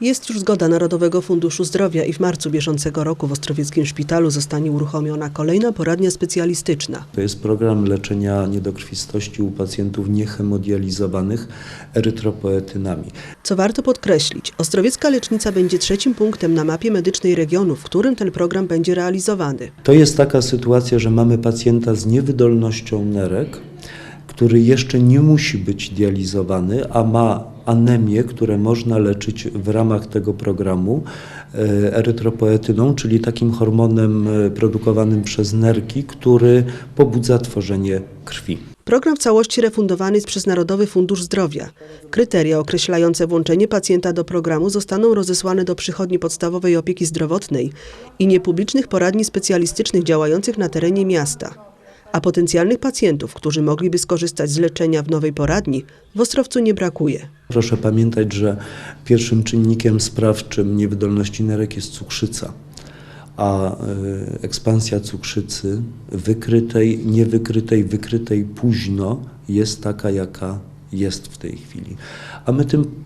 Jest już zgoda Narodowego Funduszu Zdrowia i w marcu bieżącego roku w Ostrowieckim Szpitalu zostanie uruchomiona kolejna poradnia specjalistyczna. To jest program leczenia niedokrwistości u pacjentów niehemodializowanych erytropoetynami. Co warto podkreślić, Ostrowiecka Lecznica będzie trzecim punktem na mapie medycznej regionu, w którym ten program będzie realizowany. To jest taka sytuacja, że mamy pacjenta z niewydolnością nerek, który jeszcze nie musi być dializowany, a ma anemię, które można leczyć w ramach tego programu e, erytropoetyną, czyli takim hormonem e, produkowanym przez nerki, który pobudza tworzenie krwi. Program w całości refundowany jest przez Narodowy Fundusz Zdrowia. Kryteria określające włączenie pacjenta do programu zostaną rozesłane do przychodni podstawowej opieki zdrowotnej i niepublicznych poradni specjalistycznych działających na terenie miasta. A potencjalnych pacjentów, którzy mogliby skorzystać z leczenia w nowej poradni, w Ostrowcu nie brakuje. Proszę pamiętać, że pierwszym czynnikiem sprawczym niewydolności nerek jest cukrzyca, a y, ekspansja cukrzycy wykrytej, niewykrytej, wykrytej późno jest taka, jaka jest w tej chwili. A my tym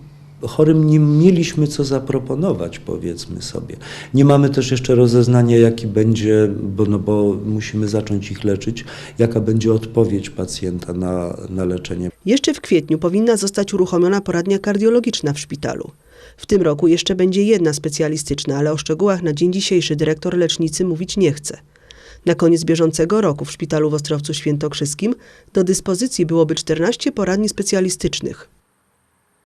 chorym nie mieliśmy co zaproponować, powiedzmy sobie. Nie mamy też jeszcze rozeznania, jaki będzie, bo, no bo musimy zacząć ich leczyć, jaka będzie odpowiedź pacjenta na, na leczenie. Jeszcze w kwietniu powinna zostać uruchomiona poradnia kardiologiczna w szpitalu. W tym roku jeszcze będzie jedna specjalistyczna, ale o szczegółach na dzień dzisiejszy dyrektor lecznicy mówić nie chce. Na koniec bieżącego roku w szpitalu w Ostrowcu Świętokrzyskim do dyspozycji byłoby 14 poradni specjalistycznych.